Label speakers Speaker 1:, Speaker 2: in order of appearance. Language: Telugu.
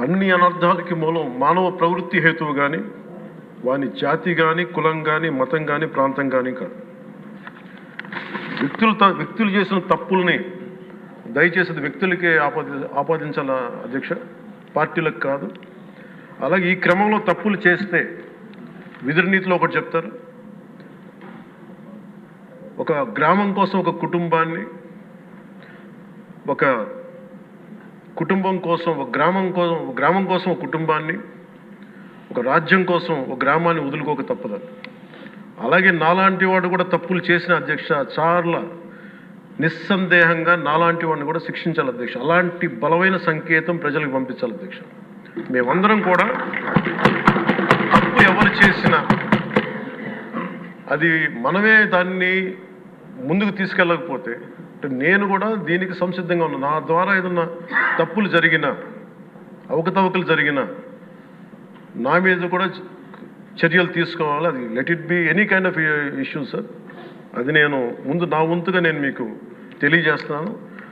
Speaker 1: అన్ని అనర్థాలకి మూలం మానవ ప్రవృత్తి హేతువు కానీ వాని జాతి కానీ కులం కానీ మతం కానీ ప్రాంతం కానీ కాదు. వ్యక్తులు త- వ్యక్తులు చేసిన తప్పుల్ని దయచేసి వ్యక్తులకే ఆపాది ఆపాదించాల అధ్యక్ష? పార్టీలకు కాదు. అలాగే ఈ క్రమంలో తప్పులు చేస్తే విధునీతిలో ఒకటి చెప్తారు. ఒక గ్రామం కోసం ఒక కుటుంబాన్ని ఒక కుటుంబం కోసం ఒక గ్రామం కోసం ఒక గ్రామం కోసం ఒక కుటుంబాన్ని ఒక రాజ్యం కోసం ఒక గ్రామాన్ని వదులుకోక తప్పదు అలాగే నాలాంటి వాడు కూడా తప్పులు చేసిన అధ్యక్ష చాలా నిస్సందేహంగా నాలాంటి వాడిని కూడా శిక్షించాలి అధ్యక్ష. అలాంటి బలమైన సంకేతం ప్రజలకు పంపించాలి అధ్యక్ష. మేమందరం కూడా తప్పు ఎవరు చేసినా అది మనమే దాన్ని ముందుకు తీసుకెళ్ళకపోతే నేను కూడా దీనికి సంసిద్ధంగా ఉన్నాను. నా ద్వారా ఏదన్నా తప్పులు జరిగినా అవకతవకలు జరిగినా నా మీద కూడా చర్యలు తీసుకోవాలి. అది let it be any kind of issue sir అది నేను ముందు నా వంతుగా నేను మీకు తెలియజేస్తున్నాను.